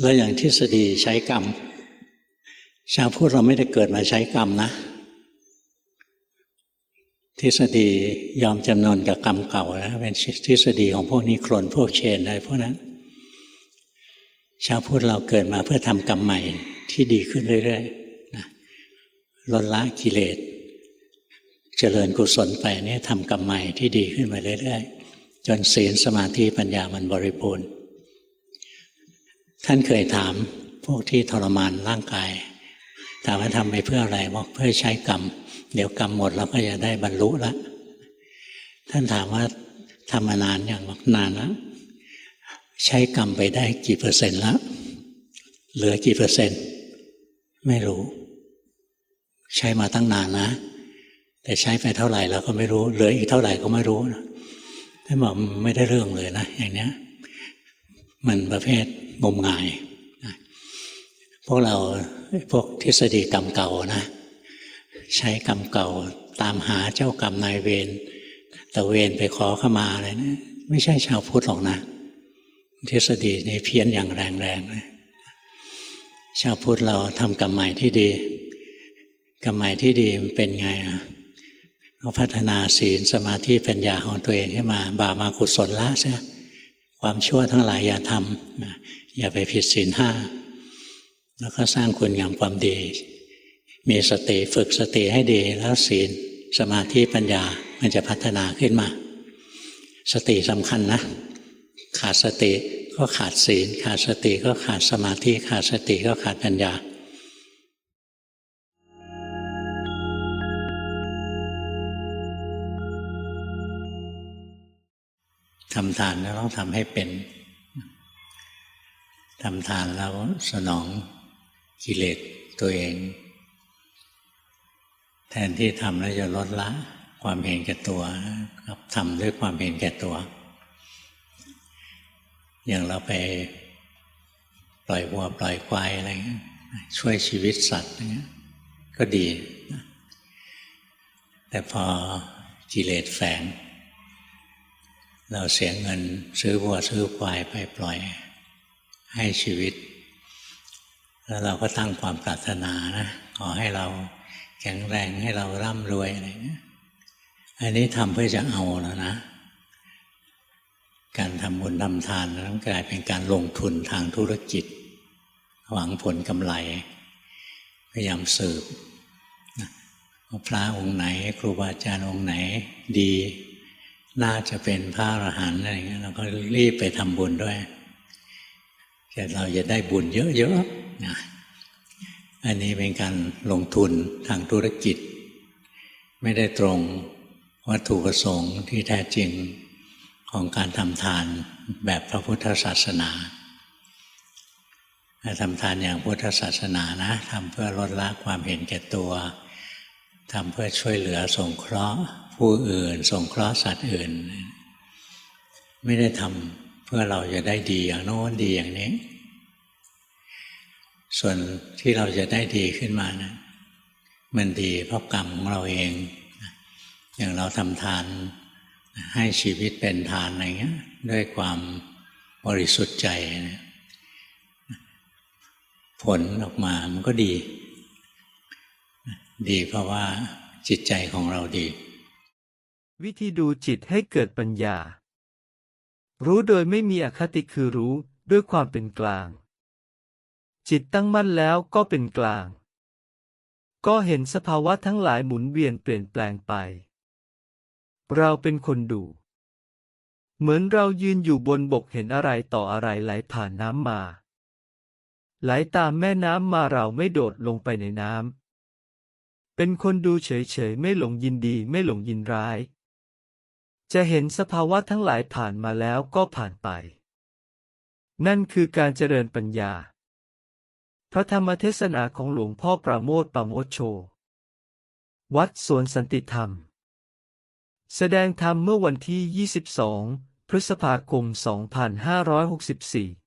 แล้วอย่างทฤษฎีใช้กรรม ชาวพุทธเราไม่ได้เกิดมาใช้กรรมนะ ทฤษฎียอมจำนนกับกรรมเก่านะเป็นทฤษฎีของพวกนี้โคลนพวกเชนอะไรพวกนั้น ชาวพุทธเราเกิดมาเพื่อทำกรรมใหม่ที่ดีขึ้นเรื่อยๆนะลดละกิเลสเจริญกุศลไปนี่ทำกรรมใหม่ที่ดีขึ้นมาเรื่อย ๆ จนศีลสมาธิปัญญามันบริบูรณ์ ท่านเคยถามพวกที่ทรมานร่างกาย ถามว่าทำไปเพื่ออะไรบอกเพื่อใช้กรรม เดี๋ยวกรรมหมดเราก็จะได้บรรลุละท่านถามว่าทำมานานอย่างบอกนานแล้วใช้กรรมไปได้กี่เปอร์เซ็นต์แล้วเหลือกี่เปอร์เซ็นต์ ไม่รู้ ใช้มาตั้งนานนะ แต่ใช้ไปเท่าไหร่เราก็ไม่รู้ เหลืออีกเท่าไหร่ก็ไม่รู้ท่านบอกไม่ได้เรื่องเลยนะอย่างเนี้ย มันประเภทงมงายนะพวกเราพวกทฤษฎีกรรมเก่านะใช้กรรมเก่าตามหาเจ้ากรรมนายเวรตะเวนไปขอขมาอะไรนะไม่ใช่ชาวพุทธหรอกนะ ทฤษฎีนี้เพี้ยนอย่างแรงๆเลยชาวพุทธเราทำกรรมใหม่ที่ดีกรรมใหม่ที่ดีมันเป็นไงอะเราพัฒนาศีลสมาธิปัญญาของตัวเองให้มา บามากุศลละใช่ไหม ความชั่วทั้งหลายอย่าทำอย่าไปผิดศีลห้าแล้วก็สร้างคุณงามความดี มีสติฝึกสติให้ดีแล้วศีลสมาธิปัญญามันจะพัฒนาขึ้นมา สติสำคัญนะ ขาดสติก็ขาดศีล ขาดสติก็ขาดสมาธิ ขาดสติก็ขาดปัญญา ทำทานแล้วต้องทำให้เป็นทำทานแล้วสนองกิเลสตัวเอง แทนที่ทำแล้วจะลดละความเห็นแก่ตัวกับทำด้วยความเห็นแก่ตัว อย่างเราไปปล่อยวัวปล่อยควายอะไรเงี้ยช่วยชีวิตสัตว์เงี้ยก็ดี แต่พอกิเลสแฝง เราเสียเงินซื้อวัวซื้อควายไปปล่อยให้ชีวิต แล้วเราก็ตั้งความปรารถนานะขอให้เราแข็งแรงให้เราร่ำรวยอะไรเงี้ยอันนี้ทำเพื่อจะเอาแล้วนะ การทำบุญทำทานนั้นกลายเป็นการลงทุนทางธุรกิจ หวังผลกำไร พยายามสืบพระองค์ไหน ครูบาอาจารย์องค์ไหนดี น่าจะเป็นพระอรหันต์อะไรเงี้ยเราก็รีบไปทำบุญด้วยแต่เราจะได้บุญเยอะๆนะอันนี้เป็นการลงทุนทางธุรกิจ ไม่ได้ตรงวัตถุประสงค์ที่แท้จริงของการทำทานแบบพระพุทธศาสนาทำทานอย่างพุทธศาสนานะทำเพื่อลดละความเห็นแก่ตัวทำเพื่อช่วยเหลือสงเคราะห์ ผู้อื่น สงเคราะห์สัตว์อื่น ไม่ได้ทำเพื่อเราจะได้ดีอย่างโน้นดีอย่างนี้ ส่วนที่เราจะได้ดีขึ้นมานะมันดีเพราะกรรมของเราเอง อย่างเราทำทานให้ชีวิตเป็นทานอะไรเงี้ย ด้วยความบริสุทธิ์ใจนะผลออกมามันก็ดี ดีเพราะว่าจิตใจของเราดี วิธีดูจิตให้เกิดปัญญา รู้โดยไม่มีอคติคือรู้ด้วยความเป็นกลาง จิตตั้งมั่นแล้วก็เป็นกลาง ก็เห็นสภาวะทั้งหลายหมุนเวียนเปลี่ยนแปลงไป เราเป็นคนดู เหมือนเรายืนอยู่บนบกเห็นอะไรต่ออะไรไหลผ่านน้ำมา ไหลตามแม่น้ำมาเราไม่โดดลงไปในน้ำเป็นคนดูเฉยๆ ไม่หลงยินดีไม่หลงยินร้าย จะเห็นสภาวะทั้งหลายผ่านมาแล้วก็ผ่านไป นั่นคือการเจริญปัญญา พระธรรมเทศนาของหลวงพ่อประโมทปราโมทโช วัดสวนสันติธรรม แสดงธรรมเมื่อวันที่ 22 พฤษภาคม 2564